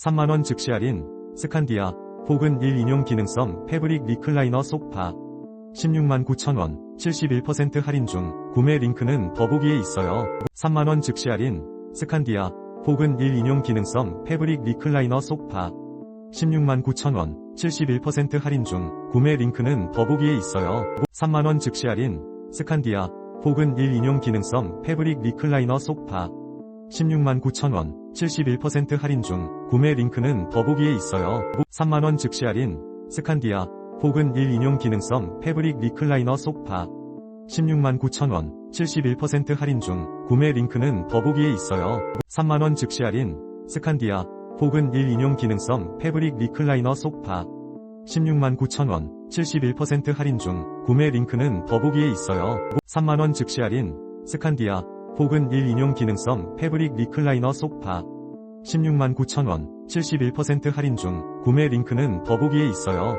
3만원 즉시 할인, 스칸디아, 혹은 1 인용 기능성 패브릭 리클라이너 소파. 16만 9천원, 71% 할인 중, 구매 링크는 더보기에 있어요. 3만원 즉시 할인, 스칸디아, 혹은 1 인용 기능성 패브릭 리클라이너 소파. 16만 9천원, 71% 할인 중, 구매 링크는 더보기에 있어요. 3만원 즉시 할인, 스칸디아, 혹은 1 인용 기능성 패브릭 리클라이너 소파. 16만 9천원, 71% 할인 중, 구매 링크는 더보기에 있어요. 3만원 즉시 할인, 스칸디아, 혹은 1 인용 기능성 패브릭 리클라이너 소파. 16만 9천원, 71% 할인 중, 구매 링크는 더보기에 있어요. 3만원 즉시 할인, 스칸디아, 혹은 1 인용 기능성 패브릭 리클라이너 소파. 16만 9천원, 71% 할인 중, 구매 링크는 더보기에 있어요. 3만원 즉시 할인, 스칸디아, 혹은 1 인용 기능성 패브릭 리클라이너 소파. 16만 9천원, 71% 할인 중, 구매 링크는 더보기에 있어요.